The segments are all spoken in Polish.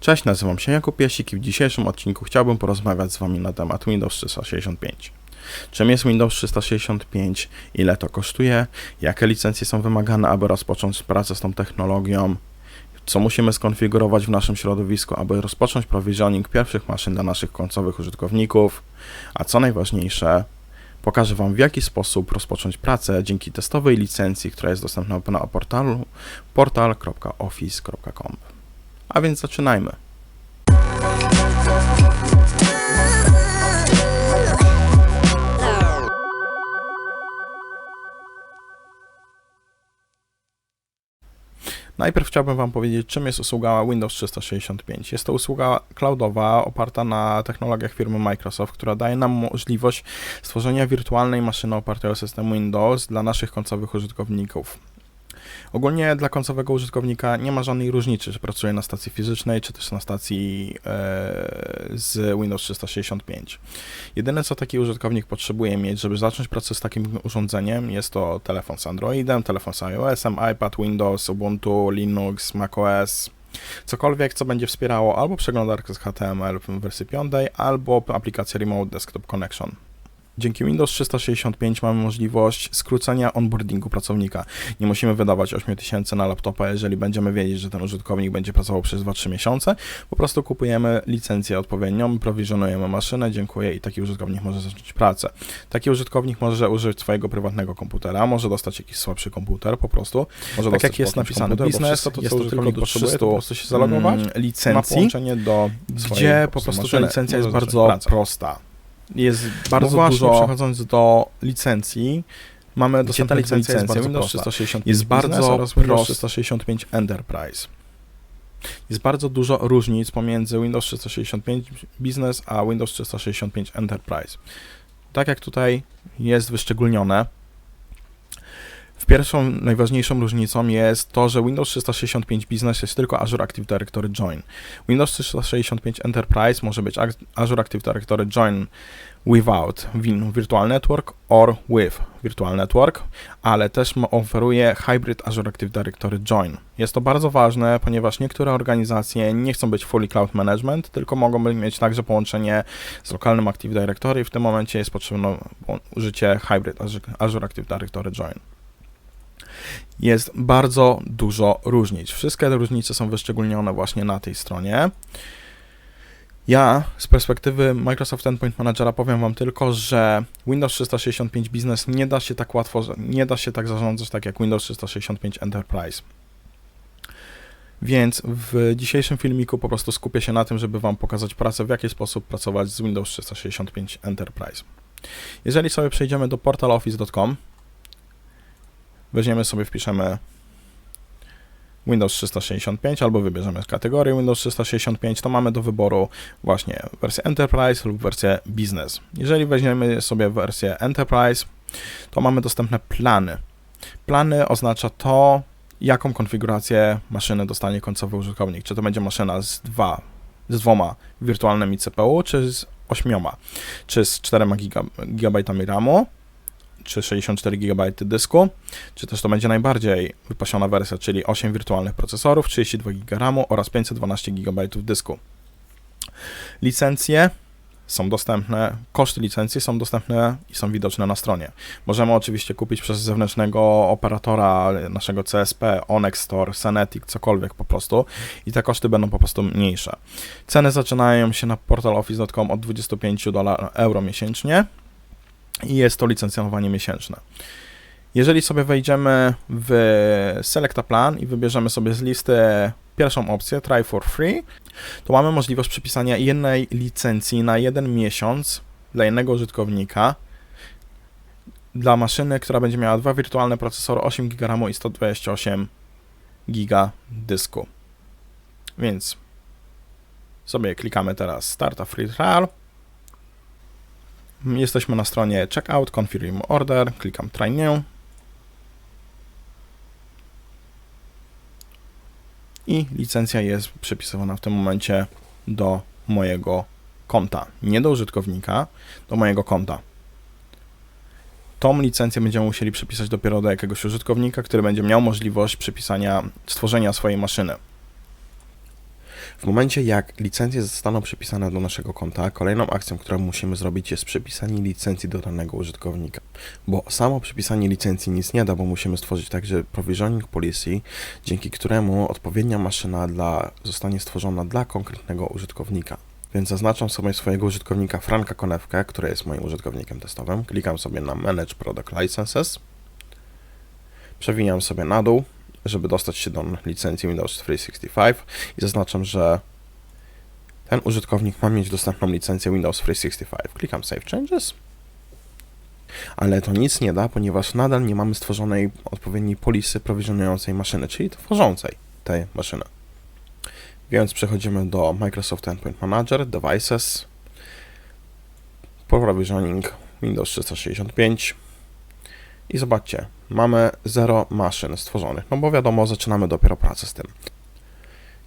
Cześć, nazywam się Jakub Piesik i w dzisiejszym odcinku chciałbym porozmawiać z Wami na temat Windows 365. Czym jest Windows 365, ile to kosztuje, jakie licencje są wymagane, aby rozpocząć pracę z tą technologią, co musimy skonfigurować w naszym środowisku, aby rozpocząć provisioning pierwszych maszyn dla naszych końcowych użytkowników, a co najważniejsze, pokażę Wam w jaki sposób rozpocząć pracę dzięki testowej licencji, która jest dostępna na portalu portal.office.com. A więc zaczynajmy. Najpierw chciałbym Wam powiedzieć, czym jest usługa Windows 365. Jest to usługa cloudowa oparta na technologiach firmy Microsoft, która daje nam możliwość stworzenia wirtualnej maszyny opartej o system Windows dla naszych końcowych użytkowników. Ogólnie dla końcowego użytkownika nie ma żadnej różnicy, czy pracuje na stacji fizycznej, czy też na stacji e, z Windows 365. Jedyne, co taki użytkownik potrzebuje mieć, żeby zacząć pracę z takim urządzeniem, jest to telefon z Androidem, telefon z iOS-em, iPad, Windows, Ubuntu, Linux, macOS, cokolwiek, co będzie wspierało albo przeglądarkę z HTML w wersji 5, albo aplikację Remote Desktop Connection. Dzięki Windows 365 mamy możliwość skrócenia onboardingu pracownika. Nie musimy wydawać 8000 na laptopa, jeżeli będziemy wiedzieć, że ten użytkownik będzie pracował przez 2-3 miesiące. Po prostu kupujemy licencję odpowiednią, prowizjonujemy maszynę, dziękuję i taki użytkownik może zacząć pracę. Taki użytkownik może użyć swojego prywatnego komputera, może dostać jakiś słabszy komputer po prostu. Może tak jak jest napisany biznes, to, jest to tylko do 300 po prostu się zalogować mm, licencji, do gdzie po prostu ta licencja jest bardzo prosta jest bardzo no właśnie, dużo. Przechodząc do licencji, mamy dostępne licencje licencja Windows 365 jest bardzo oraz Windows 365 Enterprise. Jest bardzo dużo różnic pomiędzy Windows 365 Business a Windows 365 Enterprise. Tak jak tutaj jest wyszczególnione, Pierwszą, najważniejszą różnicą jest to, że Windows 365 Business jest tylko Azure Active Directory Join. Windows 365 Enterprise może być Azure Active Directory Join without Virtual Network or with Virtual Network, ale też oferuje Hybrid Azure Active Directory Join. Jest to bardzo ważne, ponieważ niektóre organizacje nie chcą być fully cloud management, tylko mogą mieć także połączenie z lokalnym Active Directory. W tym momencie jest potrzebne użycie Hybrid Azure Active Directory Join jest bardzo dużo różnic. Wszystkie te różnice są wyszczególnione właśnie na tej stronie. Ja z perspektywy Microsoft Endpoint Managera powiem Wam tylko, że Windows 365 Business nie da się tak łatwo, nie da się tak zarządzać tak jak Windows 365 Enterprise. Więc w dzisiejszym filmiku po prostu skupię się na tym, żeby Wam pokazać pracę, w jaki sposób pracować z Windows 365 Enterprise. Jeżeli sobie przejdziemy do portaloffice.com, weźmiemy sobie, wpiszemy Windows 365 albo wybierzemy kategorię Windows 365, to mamy do wyboru właśnie wersję Enterprise lub wersję Business. Jeżeli weźmiemy sobie wersję Enterprise, to mamy dostępne plany. Plany oznacza to, jaką konfigurację maszyny dostanie końcowy użytkownik. Czy to będzie maszyna z, dwa, z dwoma wirtualnymi CPU, czy z ośmioma, czy z 4 GB RAMu, czy 64 GB dysku, czy też to będzie najbardziej wypasiona wersja, czyli 8 wirtualnych procesorów, 32 GB RAMu oraz 512 GB dysku. Licencje są dostępne, koszty licencji są dostępne i są widoczne na stronie. Możemy oczywiście kupić przez zewnętrznego operatora naszego CSP, Onex Store, Senetic, cokolwiek po prostu i te koszty będą po prostu mniejsze. Ceny zaczynają się na portaloffice.com od 25 dolarów euro miesięcznie, i jest to licencjonowanie miesięczne. Jeżeli sobie wejdziemy w Selecta Plan i wybierzemy sobie z listy pierwszą opcję, Try for Free, to mamy możliwość przypisania jednej licencji na jeden miesiąc dla jednego użytkownika dla maszyny, która będzie miała dwa wirtualne procesory 8 GB i 128 GB dysku. Więc sobie klikamy teraz Start a Free Trial Jesteśmy na stronie Checkout, Confirm Order, klikam Try New. I licencja jest przypisywana w tym momencie do mojego konta. Nie do użytkownika, do mojego konta. Tą licencję będziemy musieli przypisać dopiero do jakiegoś użytkownika, który będzie miał możliwość przypisania, stworzenia swojej maszyny. W momencie, jak licencje zostaną przypisane do naszego konta, kolejną akcją, którą musimy zrobić, jest przypisanie licencji do danego użytkownika. Bo samo przypisanie licencji nic nie da, bo musimy stworzyć także provisioning policy, dzięki któremu odpowiednia maszyna dla, zostanie stworzona dla konkretnego użytkownika. Więc zaznaczam sobie swojego użytkownika Franka Konewkę, który jest moim użytkownikiem testowym. Klikam sobie na Manage Product Licenses. Przewijam sobie na dół, żeby dostać się do licencji Windows 365 i zaznaczam, że ten użytkownik ma mieć dostępną licencję Windows 365. Klikam Save Changes. Ale to nic nie da, ponieważ nadal nie mamy stworzonej odpowiedniej polisy prowizjonującej maszyny, czyli tworzącej tej maszyny. Więc przechodzimy do Microsoft Endpoint Manager, Devices, Provisioning Windows 365 i zobaczcie, mamy 0 maszyn stworzonych, no bo wiadomo, zaczynamy dopiero pracę z tym.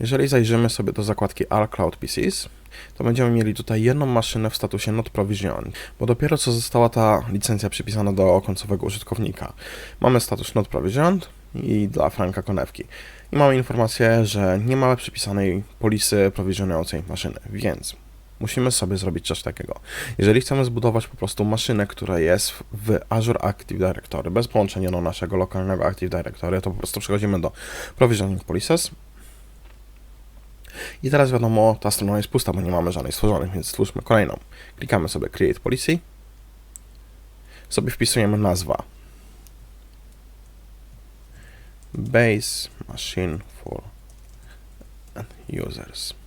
Jeżeli zajrzymy sobie do zakładki All Cloud PCs, to będziemy mieli tutaj jedną maszynę w statusie Not Provisioned, bo dopiero co została ta licencja przypisana do końcowego użytkownika. Mamy status Not Provisioned i dla Franka Konewki. I mamy informację, że nie mamy przypisanej polisy prowizjonującej maszyny, więc musimy sobie zrobić coś takiego. Jeżeli chcemy zbudować po prostu maszynę, która jest w Azure Active Directory, bez połączenia do naszego lokalnego Active Directory, to po prostu przechodzimy do Provisioning Policies. I teraz wiadomo, ta strona jest pusta, bo nie mamy żadnej stworzonych, więc stwórzmy kolejną. Klikamy sobie Create Policy. Sobie wpisujemy nazwa. Base Machine for Users.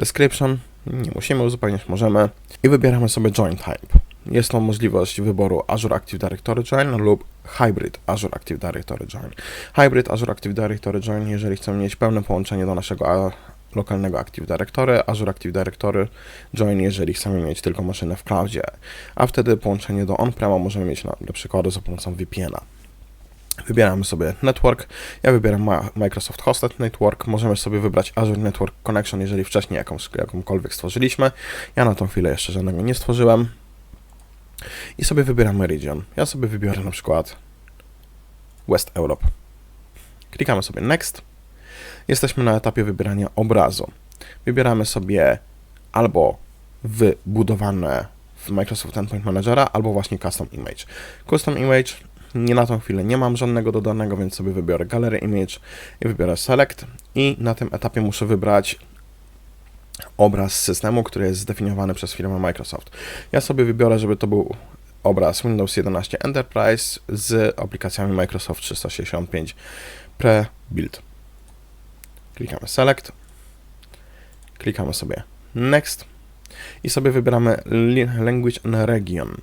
Description, nie musimy uzupełniać, możemy. I wybieramy sobie Join Type. Jest to możliwość wyboru Azure Active Directory Join lub Hybrid Azure Active Directory Join. Hybrid Azure Active Directory Join, jeżeli chcemy mieć pełne połączenie do naszego lokalnego Active Directory, Azure Active Directory Join, jeżeli chcemy mieć tylko maszynę w cloudzie, a wtedy połączenie do on-prema możemy mieć na, na przykład za pomocą VPN-a. Wybieramy sobie Network. Ja wybieram Microsoft Hosted Network. Możemy sobie wybrać Azure Network Connection, jeżeli wcześniej jakąś, jakąkolwiek stworzyliśmy. Ja na tą chwilę jeszcze żadnego nie stworzyłem. I sobie wybieramy region. Ja sobie wybiorę na przykład West Europe. Klikamy sobie Next. Jesteśmy na etapie wybierania obrazu. Wybieramy sobie albo wybudowane w Microsoft Endpoint Managera, albo właśnie Custom Image. Custom Image nie na tą chwilę nie mam żadnego dodanego, więc sobie wybiorę Gallery Image i wybiorę Select i na tym etapie muszę wybrać obraz systemu, który jest zdefiniowany przez firmę Microsoft. Ja sobie wybiorę, żeby to był obraz Windows 11 Enterprise z aplikacjami Microsoft 365 Pre-Build. Klikamy Select, klikamy sobie Next i sobie wybieramy Language and Region.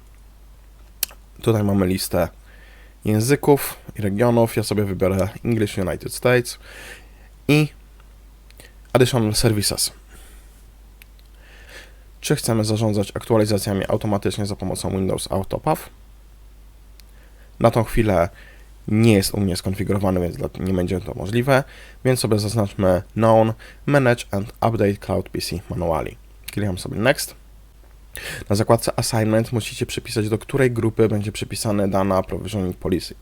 Tutaj mamy listę języków i regionów. Ja sobie wybiorę English United States i Additional Services. Czy chcemy zarządzać aktualizacjami automatycznie za pomocą Windows Autopath? Na tą chwilę nie jest u mnie skonfigurowany, więc nie będzie to możliwe, więc sobie zaznaczmy Known, Manage and Update Cloud PC Manually. Klikam sobie Next. Na zakładce Assignment musicie przypisać, do której grupy będzie przypisane dana Provisioning Policy.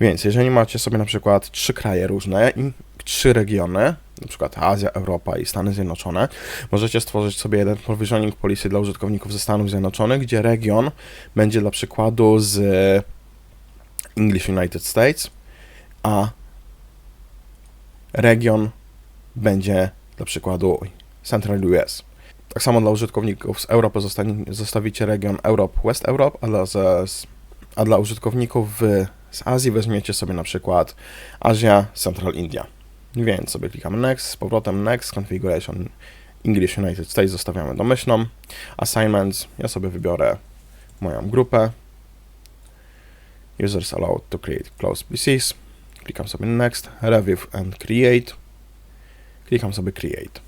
Więc jeżeli macie sobie na przykład trzy kraje różne i trzy regiony, na przykład Azja, Europa i Stany Zjednoczone, możecie stworzyć sobie jeden Provisioning Policy dla użytkowników ze Stanów Zjednoczonych, gdzie region będzie dla przykładu z English United States, a region będzie dla przykładu Central US. Tak samo dla użytkowników z Europy zostawicie region Europe, West Europe, a dla, a dla użytkowników z Azji weźmiecie sobie na przykład Azja, Central India. Więc sobie klikamy Next, z powrotem Next, Configuration English United States zostawiamy domyślną. Assignments, ja sobie wybiorę moją grupę. Users allowed to create closed PCs. Klikam sobie Next, Review and Create. Klikam sobie Create.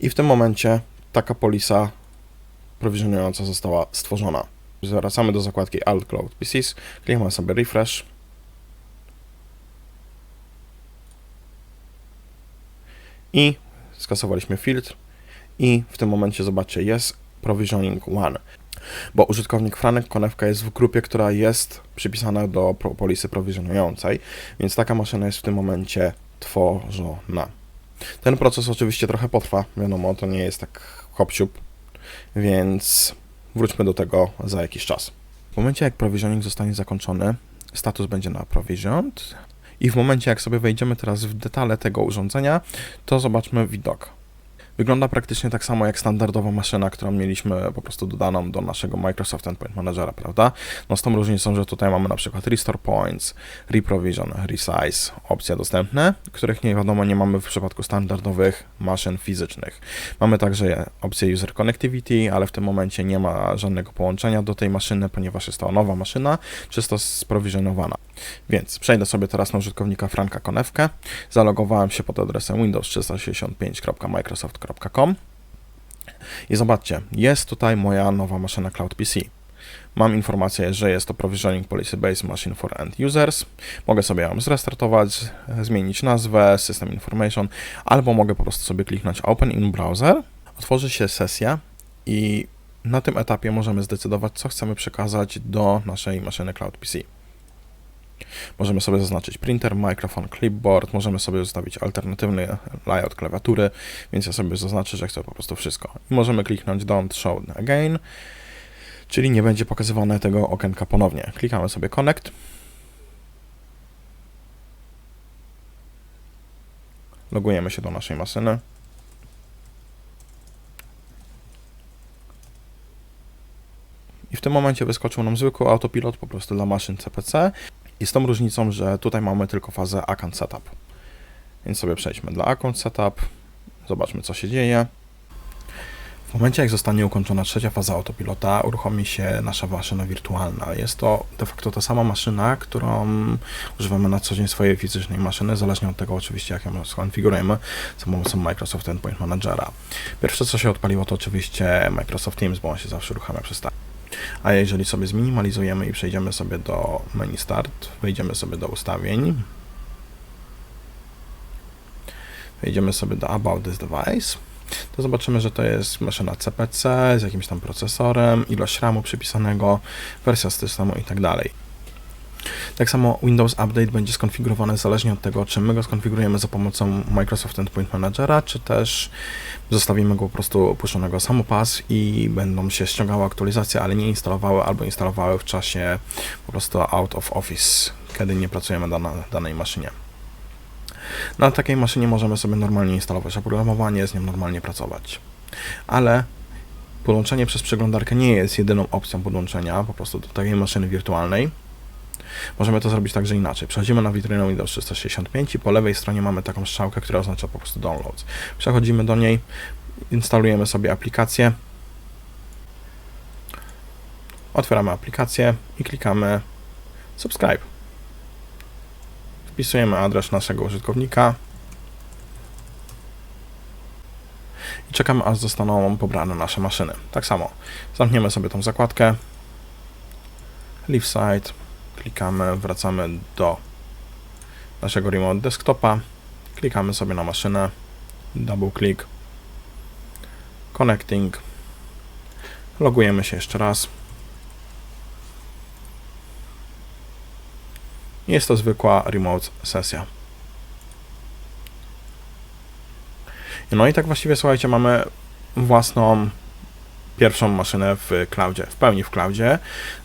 I w tym momencie taka polisa prowizjonująca została stworzona. Wracamy do zakładki Alt Cloud PCs, klikamy sobie Refresh. I skasowaliśmy filtr i w tym momencie zobaczcie, jest Provisioning One. bo użytkownik Franek Konewka jest w grupie, która jest przypisana do polisy prowizjonującej, więc taka maszyna jest w tym momencie tworzona. Ten proces oczywiście trochę potrwa, wiadomo, to nie jest tak hop więc wróćmy do tego za jakiś czas. W momencie jak provisioning zostanie zakończony, status będzie na provisioned i w momencie jak sobie wejdziemy teraz w detale tego urządzenia, to zobaczmy widok. Wygląda praktycznie tak samo jak standardowa maszyna, którą mieliśmy po prostu dodaną do naszego Microsoft Endpoint Managera, prawda? No z tą różnicą, że tutaj mamy na przykład Restore Points, Reprovision, Resize, opcje dostępne, których nie wiadomo nie mamy w przypadku standardowych maszyn fizycznych. Mamy także opcję User Connectivity, ale w tym momencie nie ma żadnego połączenia do tej maszyny, ponieważ jest to nowa maszyna, czysto sprowizjonowana. Więc przejdę sobie teraz na użytkownika Franka Konewkę. Zalogowałem się pod adresem windows365.microsoft.com i zobaczcie, jest tutaj moja nowa maszyna Cloud PC. Mam informację, że jest to Provisioning Policy Based Machine for End Users. Mogę sobie ją zrestartować, zmienić nazwę, System Information, albo mogę po prostu sobie kliknąć Open in Browser. Otworzy się sesja i na tym etapie możemy zdecydować, co chcemy przekazać do naszej maszyny Cloud PC. Możemy sobie zaznaczyć printer, mikrofon, clipboard, możemy sobie zostawić alternatywny layout klawiatury, więc ja sobie zaznaczę, że chcę po prostu wszystko. I możemy kliknąć Don't Show Again, czyli nie będzie pokazywane tego okienka ponownie. Klikamy sobie Connect. Logujemy się do naszej maszyny. I w tym momencie wyskoczył nam zwykły autopilot po prostu dla maszyn CPC. I z tą różnicą, że tutaj mamy tylko fazę Account Setup. Więc sobie przejdźmy dla Account Setup, zobaczmy co się dzieje. W momencie jak zostanie ukończona trzecia faza autopilota, uruchomi się nasza maszyna wirtualna. Jest to de facto ta sama maszyna, którą używamy na co dzień swojej fizycznej maszyny, zależnie od tego oczywiście jak ją skonfigurujemy za pomocą Microsoft Endpoint Managera. Pierwsze co się odpaliło to oczywiście Microsoft Teams, bo on się zawsze uruchamia przez tak. A jeżeli sobie zminimalizujemy i przejdziemy sobie do menu Start, wejdziemy sobie do ustawień, wejdziemy sobie do About this device, to zobaczymy, że to jest maszyna CPC z jakimś tam procesorem, ilość RAMu przypisanego, wersja systemu i tak dalej. Tak samo Windows Update będzie skonfigurowany zależnie od tego, czy my go skonfigurujemy za pomocą Microsoft Endpoint Managera, czy też zostawimy go po prostu opuszczonego samopas i będą się ściągały aktualizacje, ale nie instalowały albo instalowały w czasie po prostu out of office, kiedy nie pracujemy na danej maszynie. Na takiej maszynie możemy sobie normalnie instalować oprogramowanie, z nią normalnie pracować. Ale podłączenie przez przeglądarkę nie jest jedyną opcją podłączenia po prostu do takiej maszyny wirtualnej. Możemy to zrobić także inaczej. Przechodzimy na witrynę Windows 365 i po lewej stronie mamy taką strzałkę, która oznacza po prostu downloads. Przechodzimy do niej, instalujemy sobie aplikację, otwieramy aplikację i klikamy subscribe. Wpisujemy adres naszego użytkownika i czekamy aż zostaną pobrane nasze maszyny. Tak samo zamkniemy sobie tą zakładkę, leave site, klikamy, wracamy do naszego remote desktopa, klikamy sobie na maszynę, double click, connecting, logujemy się jeszcze raz. Jest to zwykła remote sesja. No i tak właściwie, słuchajcie, mamy własną pierwszą maszynę w cloudzie, w pełni w cloudzie,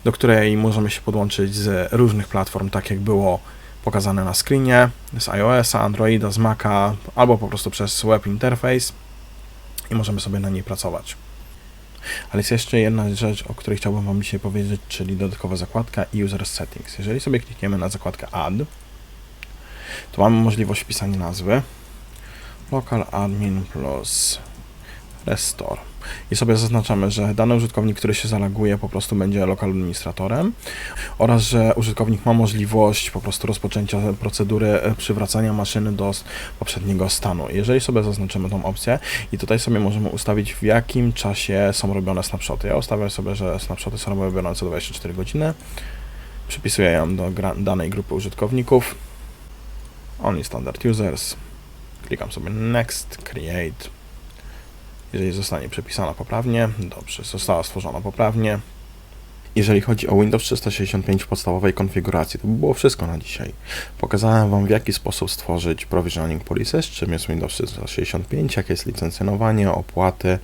do której możemy się podłączyć z różnych platform, tak jak było pokazane na screenie, z iOS-a, Androida, z Maca, albo po prostu przez web interface i możemy sobie na niej pracować. Ale jest jeszcze jedna rzecz, o której chciałbym Wam dzisiaj powiedzieć, czyli dodatkowa zakładka User Settings. Jeżeli sobie klikniemy na zakładkę Add, to mamy możliwość wpisania nazwy local admin plus restore i sobie zaznaczamy, że dany użytkownik, który się zaloguje, po prostu będzie lokal administratorem oraz, że użytkownik ma możliwość po prostu rozpoczęcia procedury e, przywracania maszyny do poprzedniego stanu. Jeżeli sobie zaznaczymy tą opcję i tutaj sobie możemy ustawić w jakim czasie są robione snapshoty. Ja ustawiam sobie, że snapshoty są robione co 24 godziny. Przypisuję ją do danej grupy użytkowników. Only standard users. Klikam sobie next, create jeżeli zostanie przepisana poprawnie, dobrze, została stworzona poprawnie, jeżeli chodzi o Windows 365 w podstawowej konfiguracji, to by było wszystko na dzisiaj. Pokazałem Wam w jaki sposób stworzyć provisioning policies, czym jest Windows 365, jakie jest licencjonowanie, opłaty,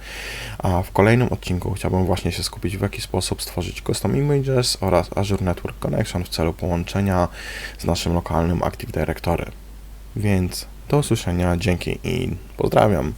a w kolejnym odcinku chciałbym właśnie się skupić w jaki sposób stworzyć custom images oraz Azure Network Connection w celu połączenia z naszym lokalnym Active Directory. Więc do usłyszenia, dzięki i pozdrawiam.